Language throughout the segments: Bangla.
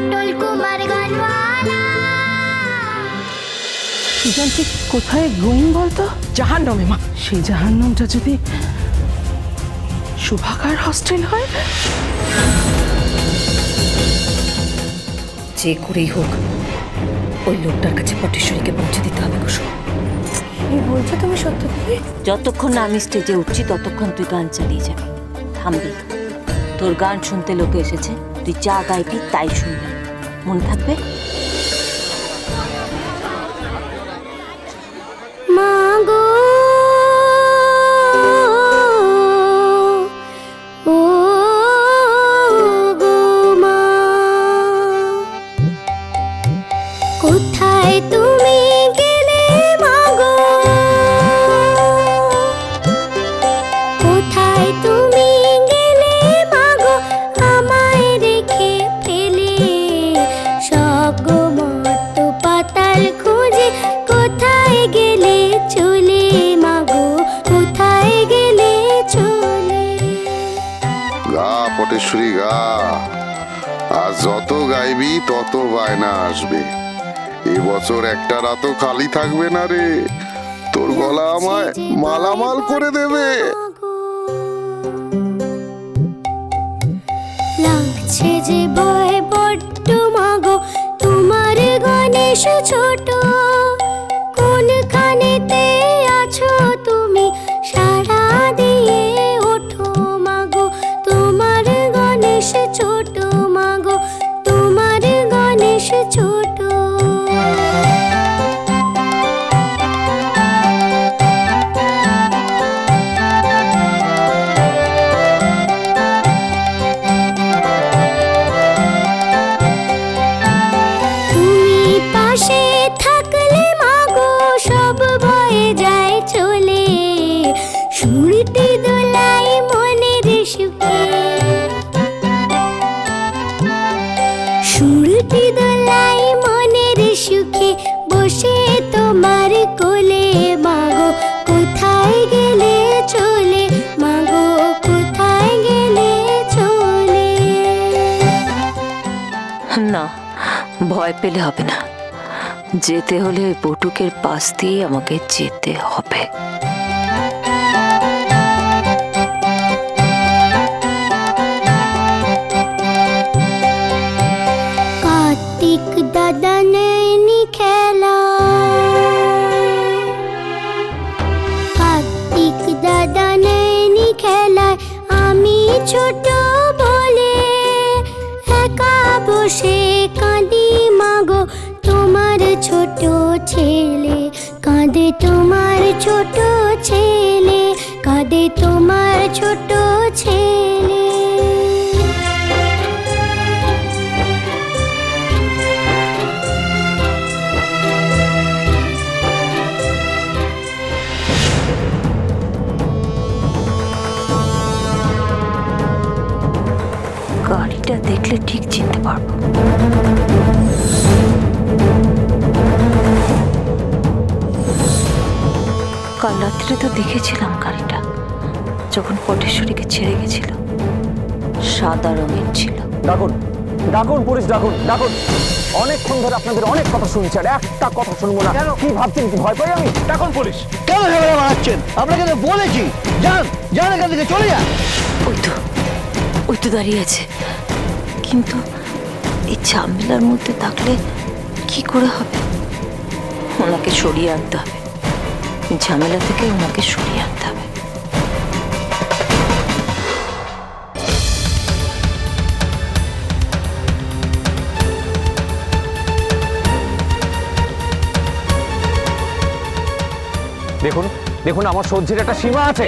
পটল কুমার গানওয়ালা সুজান ঠিক কোথায় গুম বলতো? জাহান নামে মা। সেই জাহান্নামটা যদি শুভাকার হস্টেল হয়? যে করেই হোক ওই লোকটার কাছে পটেশ্বরীকে পৌঁছে দিতে হবে কুসুম। কি বলছো তুমি সত্য যতক্ষণ না আমি স্টেজে উঠছি ততক্ষণ তুই গান চালিয়ে যাবি থামবি। তোর গান শুনতে লোকে এসেছে তুই যা গাইবি তাই শুনবি। মনে থাকবে? থাকবে না রে। তোর গলা আমায় মালামাল করে দেবে। লাগছে যে ভয় বড্ড মাগো, তোমার গণেশ ছোট কোনখানেতে আছো তুমি? সারা দিয়ে ওঠো মাগো, তোমার গণেশ ছোট মাগো, তোমার গণেশ ছোট পাশে থাকলে মাগো, সব ভয়ে যায় চলে। সুরটি দোলাই মনের সুখে। সুরটি দোলাই মনের সুখে বসে তোমার কোলে। মাগো, কোথায় গেলে চলে? মাগো, কোথায় গেলে চলে? না, ভয় পেলে হবে না। যেতে হলে ওই বটুকের পাশ দিয়েই আমাকে যেতে হবে। দেখলে ঠিক চিনতে পারব। কাল রাত্রে তো দেখেছিলাম গাড়িটা যখন পটেশ্বরীকে ছেড়ে গেছিল। সাদা রঙের ছিল। ডাকুন ডাকুন পুলিশ ডাকুন ডাকুন। অনেকক্ষণ ধরে আপনাদের অনেক কথা শুনছি আর একটা কথা শুনব না। কি ভাবছেন কি ভয় পাই আমি? ডাকুন পুলিশ। কেন ঝগড়া বাড়াচ্ছেন? আপনাকে তো বলেছি। যান যান এখান থেকে চলে যান। ওই তো ওই তো দাঁড়িয়ে আছে। কিন্তু এই ঝামেলার মধ্যে থাকলে কি করে হবে? ওনাকে সরিয়ে আনতে হবে। ঝামেলা থেকে ওনাকে সরিয়ে আনতে হবে। দেখুন দেখুন আমার সহ্যের একটা সীমা আছে।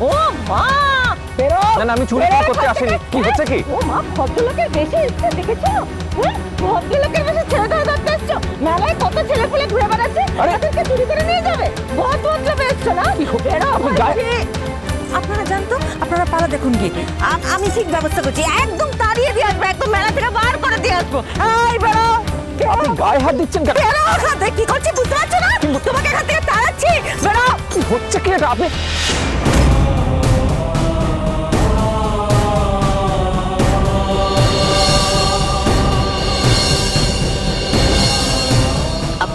ও মা! বেরো না না আমি চুরি করতে আসিনি। কি হচ্ছে কি? ও মা ভদ্রলোকের বেশি ইচ্ছে দেখেছ? হ্যাঁ? ভদ্রলোকের বেশি ছেলে ধরে ধরতে এসছো? মেলায় কত ছেলে পুলে ঘুরে বেড়াচ্ছে! তাদেরকে চুরি করে নিয়ে যাবে? বহুত মতলব এসছো না? বেরো আপনারা জানতো আপনারা পালা দেখুন গিয়ে। আ- আমি ঠিক ব্যবস্থা করছি। একদম তাড়িয়ে দিয়ে আসব একদম মেলা থেকে বার করে দিয়ে আসব। এই বেরো! আপনি গায়ে হাত দিচ্ছেন কেন? বেরো ওখান থেকে। কি করছি বুঝতে পারছ না? তোমাকে এখান থেকে তাড়াচ্ছি। বেরো! কি হচ্ছে কি এটা? আপনি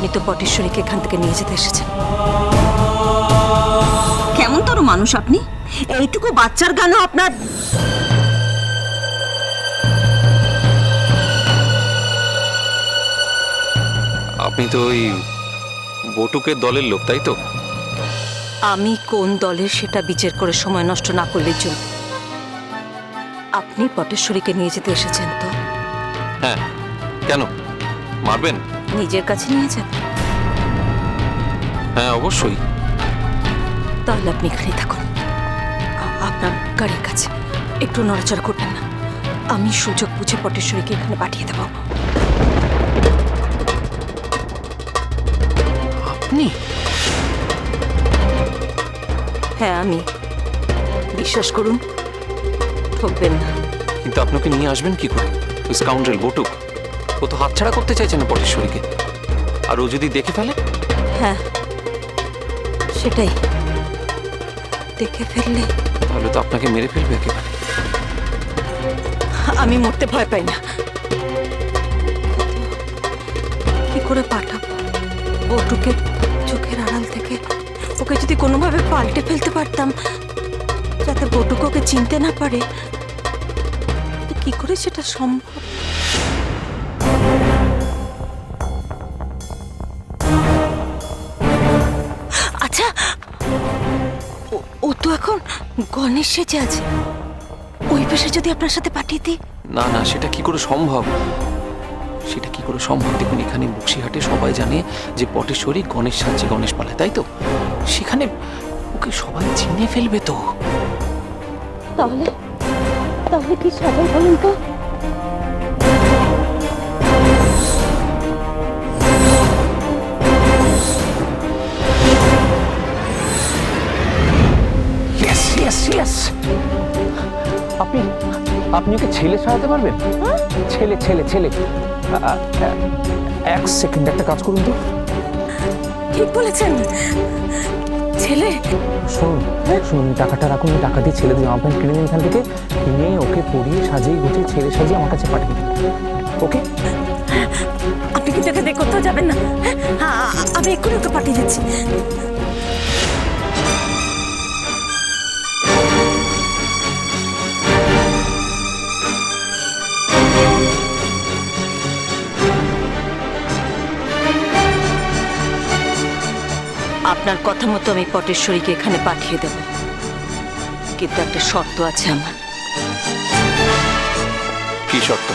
তো পটেশ্বরীকে এখান থেকে নিয়ে যেতে এসেছেন। কেমন তোর মানুষ আপনি? এইটুকু বাচ্চার গানও আপনার আপনি তো ওই বটুকের দলের লোক তাই তো? আমি কোন দলের সেটা বিচার করে সময় নষ্ট না করলেই চলবে। আপনি পটেশ্বরীকে নিয়ে যেতে এসেছেন তো? হ্যাঁ। কেন? মারবেন? নিজের কাছে নিয়ে যাবেন হ্যাঁ অবশ্যই। তাহলে আপনি এখানেই থাকুন। আপনার গাড়ির কাছে একটু নড়াচড়া করবেন না। আমি সুযোগ বুঝে পটেশ্বরীকে এখানে পাঠিয়ে দেব। আপনি? হ্যাঁ আমি। বিশ্বাস করুন ঠকবেন না। কিন্তু আপনাকে নিয়ে আসবেন কি করে? ওই স্কাউন্ড্রেল বটুক। ও তো হাতছাড়া করতে চাইছে না পটেশ্বরীকে আর ও যদি দেখে ফেলে? হ্যাঁ সেটাই। দেখে ফেললে। তাহলে তো আপনাকে মেরে ফেলবে একেবারে। আমি মরতে ভয় পাই না। কি করে পাঠাবো? বটুকে চোখের আড়াল থেকে ওকে যদি কোনোভাবে পাল্টে ফেলতে পারতাম যাতে বটুকে ওকে চিনতে না পারে কি করে সেটা সম্ভব? গণেশ সেজে আছে। ওই পেশে যদি আপনার সাথে পাঠিয়ে দিই। না না সেটা কি করে সম্ভব? সেটা কি করে সম্ভব? দেখুন এখানে বক্সিহাটে সবাই জানে যে পটেশ্বরী গণেশ সাজছে গণেশ পালায় তাই তো? সেখানে ওকে সবাই চিনে ফেলবে তো। তাহলে তাহলে কি সবাই বলুন তো? আপনি আপনি ওকে ছেলে সাজাতে পারবেন? ছেলে ছেলে ছেলে। আ- এক সেকেন্ড একটা কাজ করুন তো। ঠিক বলেছেন। ছেলে। শুনুন শুনুন টাকাটা রাখুন টাকা দিয়ে ছেলেদের জামা প্যান্ট কিনে নিন এখান থেকে। কিনে ওকে পরিয়ে সাজিয়ে গুছিয়ে ছেলে সাজিয়ে আমার কাছে পাঠিয়ে দিন। ওকে? আপনি কিন্তু থেকে কোথাও যাবেন না। হ্যাঁ আমি এক্ষুনি ওকে পাঠিয়ে দিচ্ছি। আপনার কথা মতো আমি পটেশ্বরীকে এখানে পাঠিয়ে দেব। কিন্তু একটা শর্ত আছে আমার। কি শর্ত?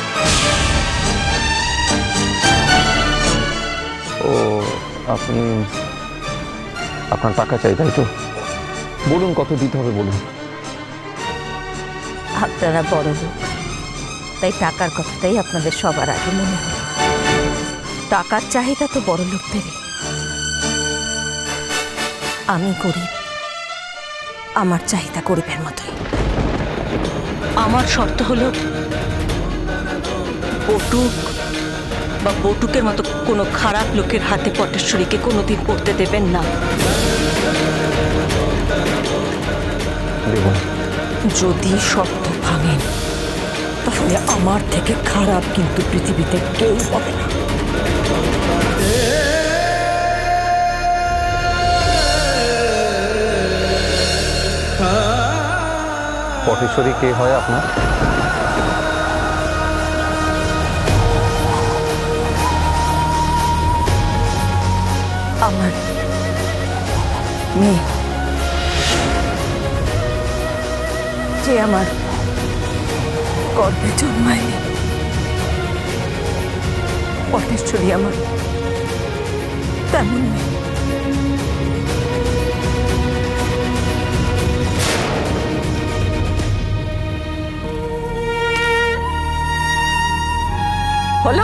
ও আপনি আপনার টাকা চাই তাই তো? বলুন কত দিতে হবে বলুন। আপনারা বড় লোক। তাই টাকার কথাটাই আপনাদের সবার আগে মনে হয়। টাকার চাহিদা তো বড় লোকদেরই। আমি গরিব। আমার চাহিদা গরিবের মতোই। আমার শর্ত হলো বটুক বা বটুকের মতো কোনো খারাপ লোকের হাতে পটেশ্বরীকে কোনোদিন পড়তে দেবেন না। যদি শর্ত ভাঙেন তাহলে আমার থেকে খারাপ কিন্তু পৃথিবীতে কেউ হবে না। পটেশ্বরী কে হয় আপনার? আমার মেয়ে। যে আমার গর্ভে জন্মায়নি। পটেশ্বরী আমার তেমন মেয়ে। হলো?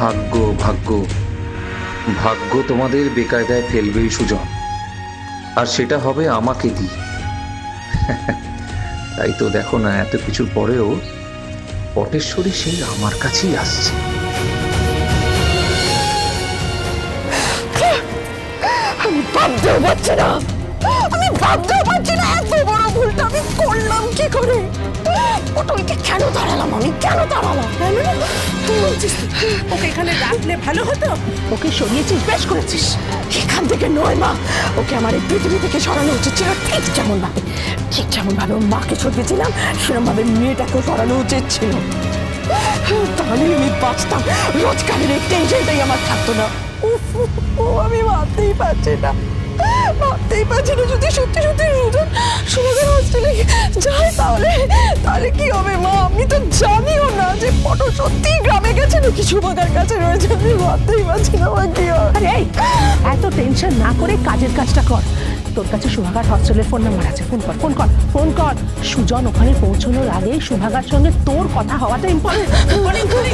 ভাগ্য ভাগ্য। ভাগ্য তোমাদের বেকায়দায় ফেলবেই সুজন। আর সেটা হবে আমাকে দিয়ে। তাই তো দেখো না এত কিছুর পরেও পটেশ্বরী সেই আমার কাছেই আসছে। আমি ভাবতেও পারছি না। আমি ভাবতেও পারছি না এত ভুলটা আমি করলাম কি করে? পটলকে কেন দাঁড়ালাম আমি? কেন দাঁড়ালাম? তুই বলছিস ওকে এখানে রাখলে ভালো হতো? ওকে সরিয়েছিস বেশ করেছিস। এখান থেকে নয় মা। ওকে আমার এই পৃথিবী থেকে সরানো উচিত ছিল। ঠিক যেমন ভাবে ঠিক যেমন ভাবে ওর মাকে সরিয়েছিলাম সেরকম ভাবে মেয়েটাকেও সরানো উচিত ছিল। তাহলে আমি বাঁচতাম। রোজগারের এই টেনশনটাই আমার থাকতো না। ও আমি ভাবতেই পারছি না। ভাবতেই পারছি না যদি সত্যি সত্যি রুজন সুমনের হোস্টেলে যায় তাহলে তাহলে কি হবে মা? আমি তো জানিও না যে পটল সত্যি গ্রামে গেছে নাকি সুমনের কাছে রয়েছে। আমি ভাবতেই পারছি না মা কি আরে এত টেনশন না করে কাজের কাজটা কর। তোর কাছে সুভাগার হস্টেলের ফোন নাম্বার আছে। ফোন কর ফোন কর ফোন কর। সুজন ওখানে পৌঁছানোর আগে সুভাগার সঙ্গে তোর কথা হওয়াটা ইম্পর্টেন্ট ফোন ফোন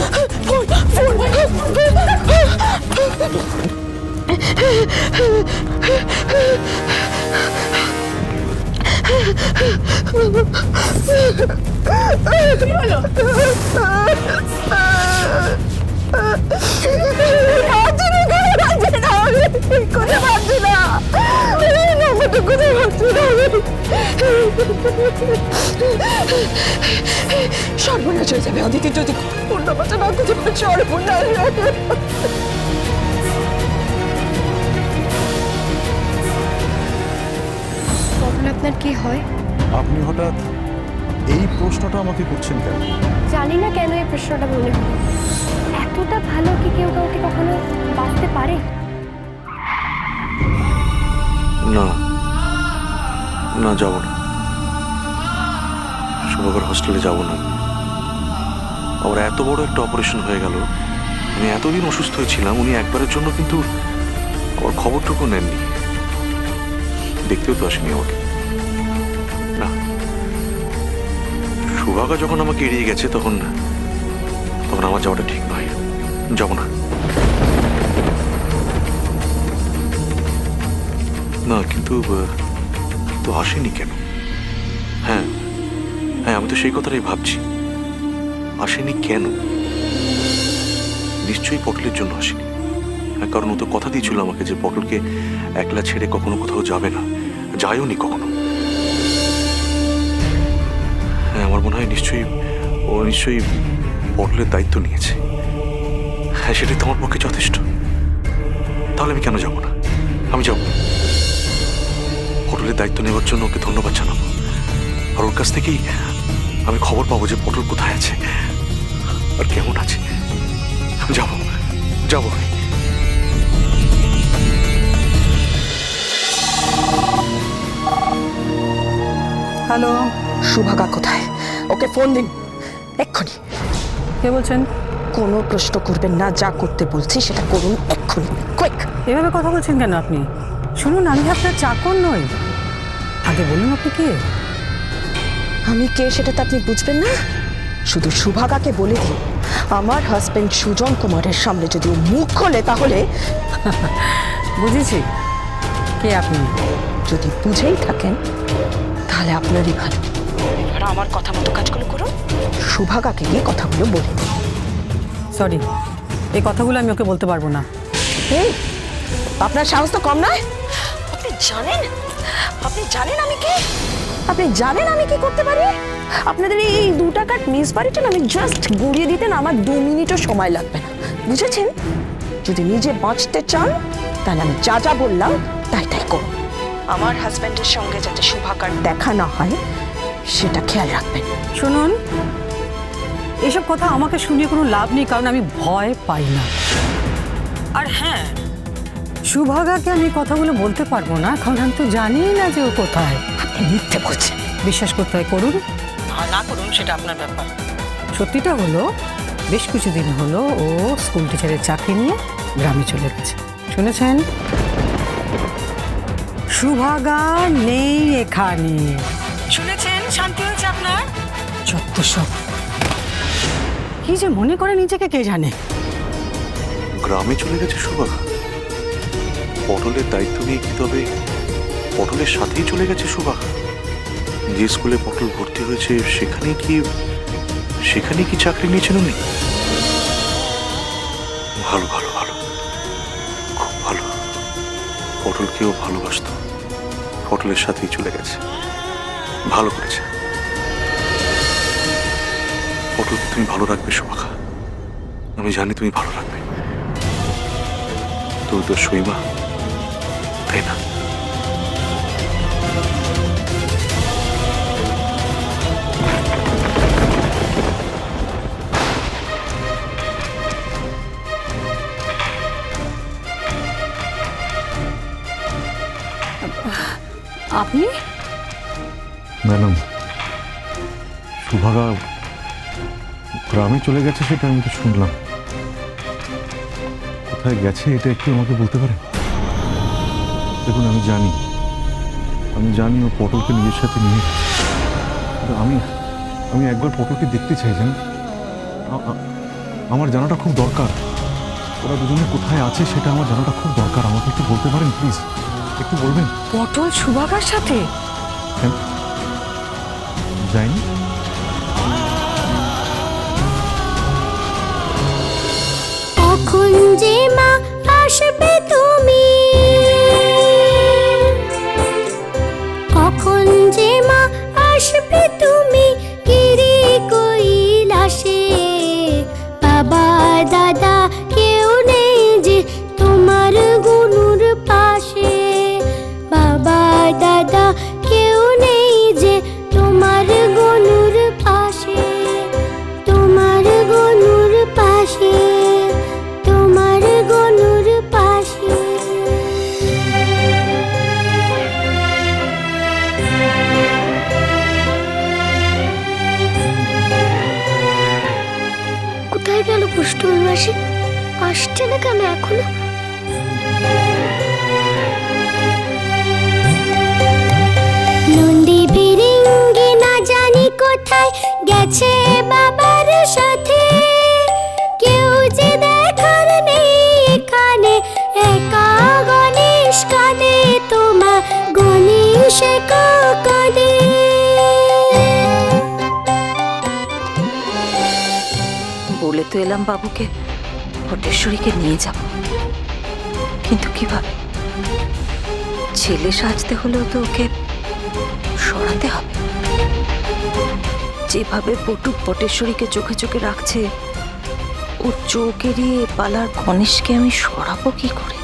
সর্বনাশ হয়ে যাবে অদিতি যদি ফোন নাম্বারটা না খুঁজে সর্বনাশ আপনার কি হয়? আপনি হঠাৎ এই প্রশ্নটা আমাকে করছেন কেন? জানি না কেন এই প্রশ্নটা মনে হলো এতটা ভালো কি কেউ কাউকে কখনো বাঁচতে পারে? না। না যাব না। শুভকর হস্টেলে যাব না। আমার এত বড় একটা অপারেশন হয়ে গেল। আমি এতদিন অসুস্থ হয়েছিলাম উনি একবারের জন্য কিন্তু আমার খবরটুকু নেননি। দেখতেও তো আসেনি আমাকে। সুভাগা যখন আমাকে এড়িয়ে গেছে তখন তখন আমার যাওয়াটা ঠিক নয়। যাব না। না কিন্তু তো আসেনি কেন? হ্যাঁ হ্যাঁ আমি তো সেই কথাটাই ভাবছি। আসেনি কেন? নিশ্চয়ই পটলের জন্য আসেনি। হ্যাঁ, কারণ ও তো কথা দিয়েছিল আমাকে যে পটলকে একলা ছেড়ে কখনো কোথাও যাবে না। যায়ও নি কখনো। আমার মনে হয় নিশ্চয়ই ও নিশ্চয়ই পটলের দায়িত্ব নিয়েছে। হ্যাঁ সেটাই তো আমার পক্ষে যথেষ্ট। তাহলে আমি কেন যাব না? আমি যাব। পটলের দায়িত্ব নেওয়ার জন্য ওকে ধন্যবাদ জানাব। আর ওর কাছ থেকেই আমি খবর পাবো যে পটল কোথায় আছে আর কেমন আছে। যাব। যাব আমি। হ্যালো সুভাগা কোথায়? ওকে ফোন দিন। এক্ষুনি। কে বলছেন? কোনো প্রশ্ন করবেন না যা করতে বলছি সেটা করুন এক্ষুনি। কুইক এভাবে কথা বলছেন কেন আপনি? শুনুন আমি আপনার চাকর নই। আগে বলুন আপনি কে? আমি কে সেটা তো আপনি বুঝবেন না? শুধু সুভাগাকে বলে দিন। আমার হাজবেন্ড সুজন কুমারের সামনে যদি ও মুখ খোলে তাহলে বুঝেছি। কে আপনি? যদি বুঝেই থাকেন তাহলে আপনারই ভালো। এবার আমার কথা মতো কাজগুলো করুন সুভাগাকে গিয়ে কথাগুলো বলে দিন সরি এই কথাগুলো আমি ওকে বলতে পারব না। আপনার সাহস তো কম নয়। আপনি জানেন? আপনি জানেন আমি কি? আপনি জানেন আমি কি করতে পারি? আপনাদের এই দু টাকার মিস বাড়িটা আমি জাস্ট গুড়িয়ে দিতেন আমার দু মিনিটও সময় লাগবে না। বুঝেছেন? যদি নিজে বাঁচতে চান তাহলে আমি যা যা বললাম তাই তাই করুন আমার হাজব্যান্ডের সঙ্গে যাতে শুভাকার দেখা না হয় সেটা খেয়াল রাখবেন। শুনুন এসব কথা আমাকে শুনিয়ে কোনো লাভ নেই কারণ আমি ভয় পাই না। আর হ্যাঁ সুভাগাকে আমি এই কথাগুলো বলতে পারব না কারণ আমি তো জানি না যে ও কোথায়। আপনি মিথ্যে বলছেন। বিশ্বাস করতে হয় করুন। না করুন সেটা আপনার ব্যাপার। সত্যিটা হলো বেশ কিছুদিন হলো ও স্কুল টিচারের চাকরি নিয়ে গ্রামে চলে গেছে। শুনেছেন? সুভাগা নেই এখানে। শুনেছেন? শান্তি হয়েছে আপনার? সব কি যে মনে করে নিজেকে কে জানে? গ্রামে চলে গেছে সুভাগা পটলের দায়িত্ব নিয়ে কি তবে? পটলের সাথেই চলে গেছে সুভাগা যে স্কুলে পটল ভর্তি হয়েছে সেখানে কি সেখানে কি চাকরি নিয়েছেন উনি? ভালো ভালো ভালো। খুব ভালো। পটলকেও ভালোবাসত। পটলের সাথেই চলে গেছে। ভালো করেছে। পটলকে তুমি ভালো রাখবে সুভাখা আমি জানি তুমি ভালো রাখবে। তুই তো সইমা, তাই না? আপনি? ম্যাডাম সুভাগা গ্রামে চলে গেছে সেটা আমি তো শুনলাম। কোথায় গেছে এটা একটু আমাকে বলতে পারে দেখুন আমি জানি। আমি জানি ও পটলকে নিজের সাথে নিয়ে আমি আমি একবার পটলকে দেখতে চাই আ- আমার জানাটা খুব দরকার। ওরা দুজনে কোথায় আছে সেটা আমার জানাটা খুব দরকার। আমাকে একটু বলতে পারেন প্লিজ? একটু বলবেন? পটল সুভাগার সাথে? কেন যায়নি। যে মা কেউ যে দেখার তোমার গণেশ একা কাঁদে। বলে তো এলাম বাবুকে, ভটেশ্বরীকে নিয়ে যাব। কিন্তু কীভাবে? ছেলে সাজতে হলেও তো ওকে সরাতে হবে। যেভাবে পটুক পটেশ্বরীকে চোখে চোখে রাখছে ও চোখ এড়িয়ে পালার গণেশকে আমি সরাবো কি করে?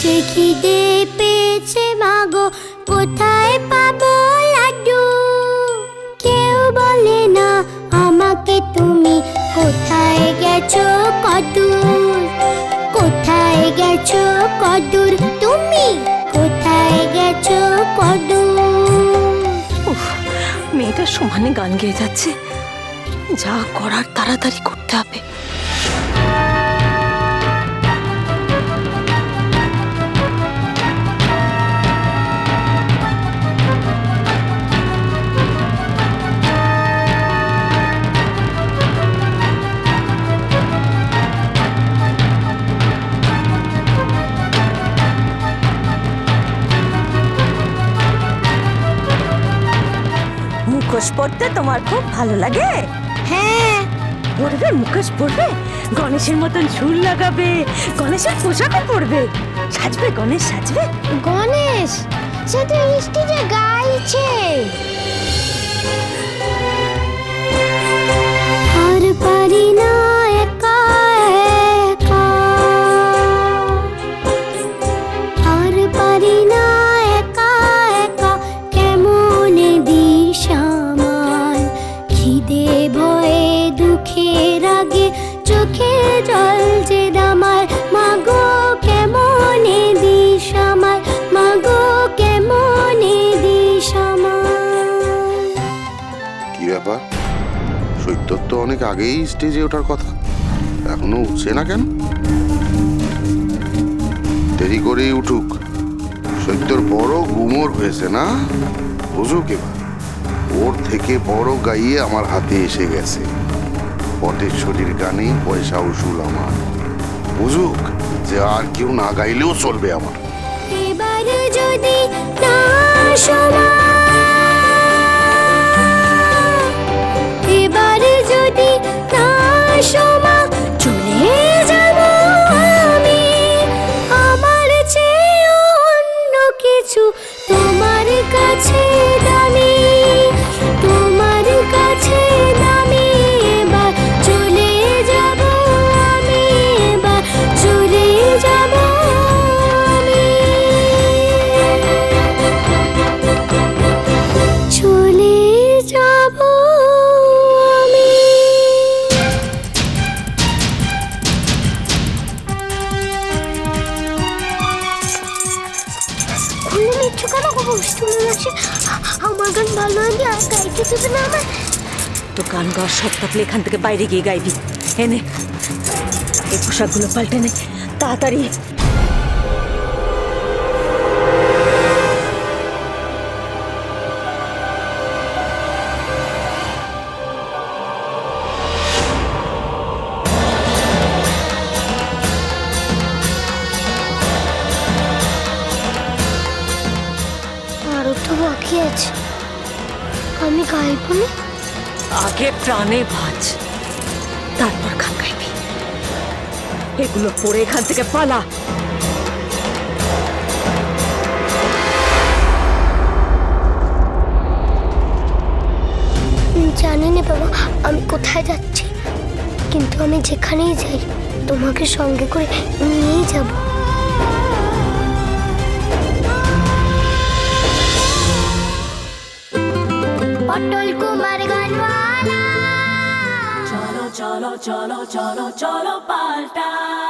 যে খিদে পেয়েছে মাগো, কোথায় পাবো লাড্ডু? কেউ বলে না, আমাকে তুমি কোথায় গেছো কদূর? কোথায় গেছো কদূর তুমি? মেয়েটা সমানে গান গেয়ে যাচ্ছে। যা করার তাড়াতাড়ি করতে হবে। পরতে তোমার খুব ভালো লাগে? হ্যাঁ। পড়বে মুখোশ পড়বে গণেশের মতন ঝুল লাগাবে গণেশের পোশাকও পরবে। সাজবে গণেশ সাজবে। গণেশ সে তো স্টেজে গাইছে। আর পারি না। তো অনেক আগেই স্টেজে ওঠার কথা। এখনও উঠছে না কেন? দেরি করেই উঠুক। সৈত্যর বড় গুমর হয়েছে না? বুঝুক এবার। ওর থেকে বড় গাইয়ে আমার হাতে এসে গেছে। পটেশ্বরীর গানেই পয়সা উসুল আমার। বুঝুক যে আর কেউ না গাইলেও চলবে আমার। এবার যদি না শোনা না আমার গান ভালো হয়নি আর গাইতে দেবে না আমার। তো গান গাওয়ার সব থাকলে এখান থেকে বাইরে গিয়ে গাইবি। এনে এই পোশাকগুলো পাল্টে নে তাড়াতাড়ি। আরও তো বাকি আছে। আমি গাইব না আগে প্রাণে বাঁচ তারপর গান গাইবি এগুলো পরে এখান থেকে পালা। জানি না বাবা আমি কোথায় যাচ্ছি? কিন্তু আমি যেখানেই যাই তোমাকে সঙ্গে করে নিয়েই যাব। পটল কুমার গানওয়ালা। চলো চলো চলো চলো চলো পাল্টাই